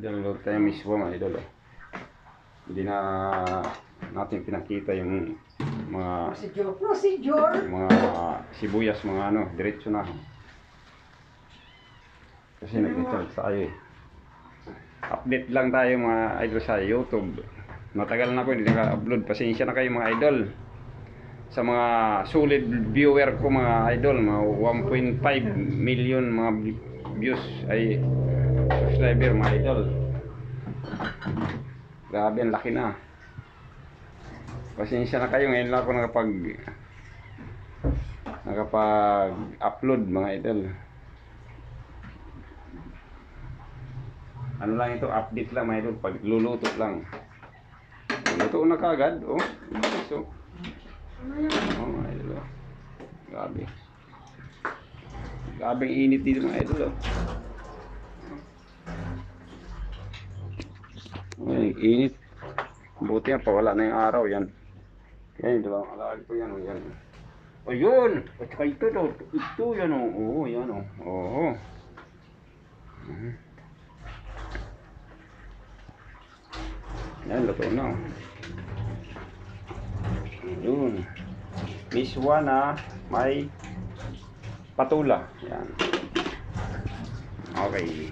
Idol, tayo mismo mga idol. oh. Hindi na natin pinakita yung mga Procedure, procedure. mga sibuyas, mga ano, diretso na. Kasi nag-recharge tayo eh. Update lang tayo mga idol sa YouTube. Matagal na po hindi naka-upload. Pasensya na kayo mga idol. Sa mga solid viewer ko mga idol, mga 1.5 million mga views ay subscriber mga idol. Grabe, ang laki na. Pasensya na kayo, ngayon lang ako nakapag nakapag-upload mga idol. Ano lang ito, update lang mga idol, pag luluto lang. Luto na kagad, oh. So, oh mga idol, oh. Grabe. Grabe init dito mga idol, oh. Ay, init. Buti yan, pawala na yung araw yan. Yan, dalawang alaag po yan, oh, yan. O yun! At saka ito daw, ito yan o. Oo, yan o. Oo. Mhm. Yan, luto na o. Yun. Miss Juana, may patula. Yan. Okay.